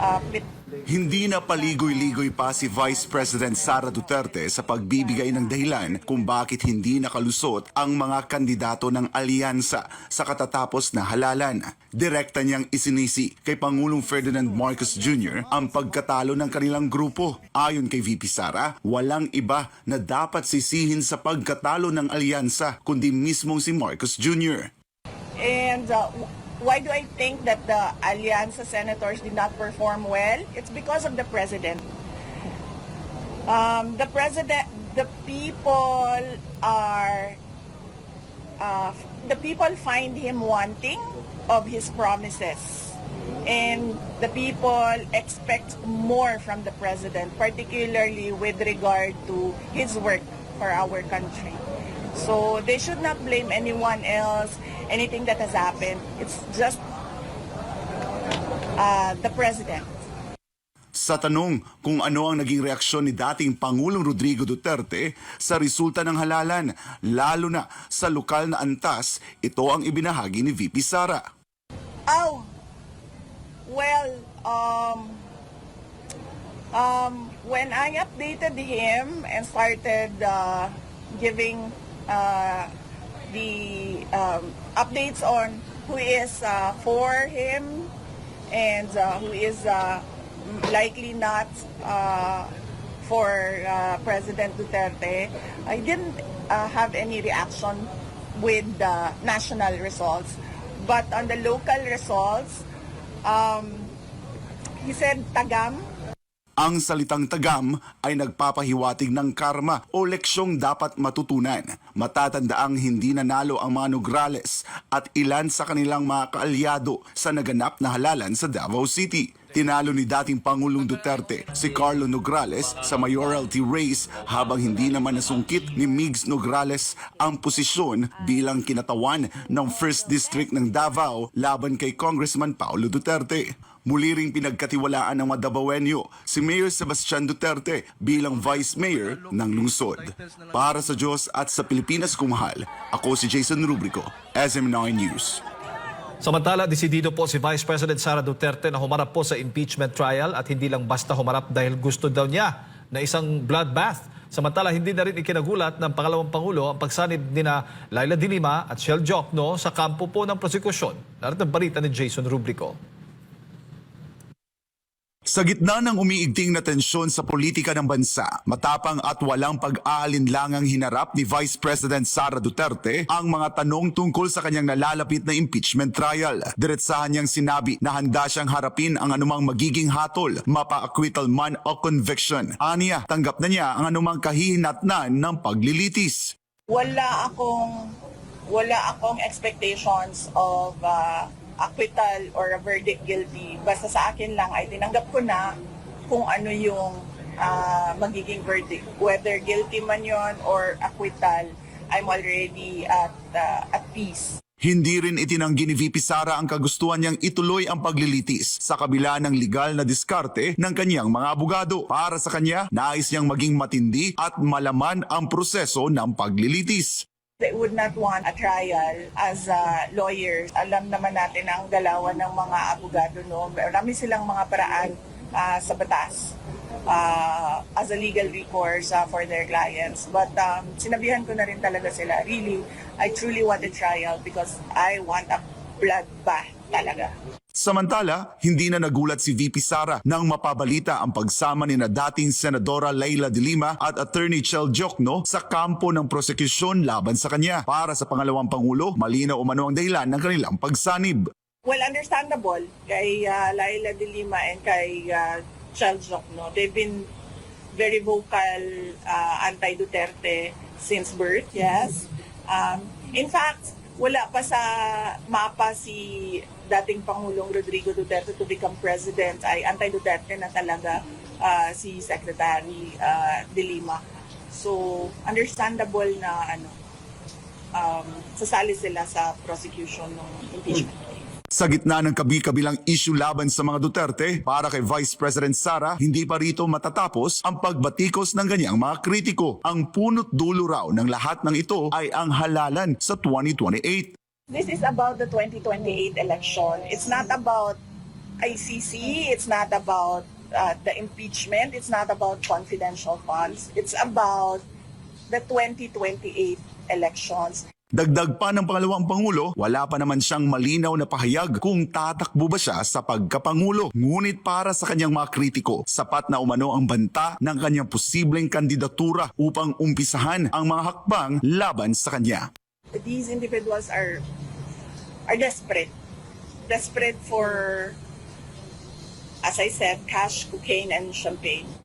uh, pit- Hindi na paligoy-ligoy pa si Vice President Sara Duterte sa pagbibigay ng dahilan kung bakit hindi nakalusot ang mga kandidato ng alyansa sa katatapos na halalan. Direkta niyang isinisi kay Pangulong Ferdinand Marcos Jr. ang pagkatalo ng kanilang grupo. Ayon kay VP Sara, walang iba na dapat sisihin sa pagkatalo ng alyansa kundi mismong si Marcos Jr. And uh, why do I think that the Alianza senators did not perform well? It's because of the president. Um, the president, the people are, uh, the people find him wanting of his promises. And the people expect more from the president, particularly with regard to his work for our country. So they should not blame anyone else, anything that has happened. It's just uh, the president. Sa tanong kung ano ang naging reaksyon ni dating Pangulong Rodrigo Duterte sa resulta ng halalan, lalo na sa lokal na antas, ito ang ibinahagi ni VP Sara. Oh, well, um, um, when I updated him and started uh, giving uh, um, updates on who is uh, for him and uh, who is uh, likely not uh, for uh, President Duterte, I didn't uh, have any reaction with the national results. But on the local results, um, he said tagam. Ang salitang tagam ay nagpapahiwatig ng karma o leksyong dapat matutunan. Matatandaang hindi nanalo ang mga Nograles at ilan sa kanilang mga kaalyado sa naganap na halalan sa Davao City. Tinalo ni dating Pangulong Duterte si Carlo Nograles sa mayoralty race habang hindi naman nasungkit ni Migs Nograles ang posisyon bilang kinatawan ng 1st District ng Davao laban kay Congressman Paulo Duterte. Muli ring pinagkatiwalaan ng Madabawenyo si Mayor Sebastian Duterte bilang Vice Mayor ng lungsod. Para sa Diyos at sa Pilipinas kumahal, ako si Jason Rubrico, SM9 News. Samantala, desidido po si Vice President Sara Duterte na humarap po sa impeachment trial at hindi lang basta humarap dahil gusto daw niya na isang bloodbath. Samantala, hindi na rin ikinagulat ng pangalawang Pangulo ang pagsanib ni na Laila Dilima at Shell Jokno sa kampo po ng prosekusyon. Narito ang balita ni Jason Rubrico. Sa gitna ng umiigting na tensyon sa politika ng bansa, matapang at walang pag-aalinlangang hinarap ni Vice President Sara Duterte ang mga tanong tungkol sa kanyang nalalapit na impeachment trial. Diretsahan niyang sinabi na handa siyang harapin ang anumang magiging hatol, mapa-acquittal man o conviction. Aniya, tanggap na niya ang anumang kahihinatnan ng paglilitis. Wala akong wala akong expectations of uh, acquittal or a verdict guilty. Basta sa akin lang ay tinanggap ko na kung ano yung uh, magiging verdict. Whether guilty man yon or acquittal, I'm already at uh, at peace. Hindi rin itinanggi ni VP Sara ang kagustuhan niyang ituloy ang paglilitis sa kabila ng legal na diskarte ng kanyang mga abogado. Para sa kanya, nais niyang maging matindi at malaman ang proseso ng paglilitis. They would not want a trial as uh, lawyers. Alam naman natin ang galawan ng mga abogado. No? Marami silang mga paraan uh, sa batas uh, as a legal recourse uh, for their clients. But um, sinabihan ko na rin talaga sila, really, I truly want a trial because I want a bloodbath talaga. Samantala, hindi na nagulat si VP Sara nang mapabalita ang pagsama ni na dating Senadora Leila de Lima at Attorney Chel Jokno sa kampo ng prosekusyon laban sa kanya. Para sa pangalawang Pangulo, malinaw umano ang dahilan ng kanilang pagsanib. Well, understandable kay uh, Laila de Lima and kay uh, Charles no? They've been very vocal uh, anti-Duterte since birth, yes. Um, in fact, wala pa sa mapa si dating Pangulong Rodrigo Duterte to become president ay anti-Duterte na talaga uh, si Secretary uh, de Lima. So, understandable na ano, um, sasali sila sa prosecution ng impeachment. Sa gitna ng kabi-kabilang issue laban sa mga Duterte, para kay Vice President Sara, hindi pa rito matatapos ang pagbatikos ng ganyang mga kritiko. Ang punot dulo raw ng lahat ng ito ay ang halalan sa 2028. This is about the 2028 election. It's not about ICC. It's not about uh, the impeachment. It's not about confidential funds. It's about the 2028 elections. Dagdag pa ng pangalawang pangulo, wala pa naman siyang malinaw na pahayag kung tatakbo ba siya sa pagkapangulo. Ngunit para sa kanyang mga kritiko, sapat na umano ang banta ng kanyang posibleng kandidatura upang umpisahan ang mga hakbang laban sa kanya. These individuals are are desperate. Desperate for, as I said, cash, cocaine, and champagne.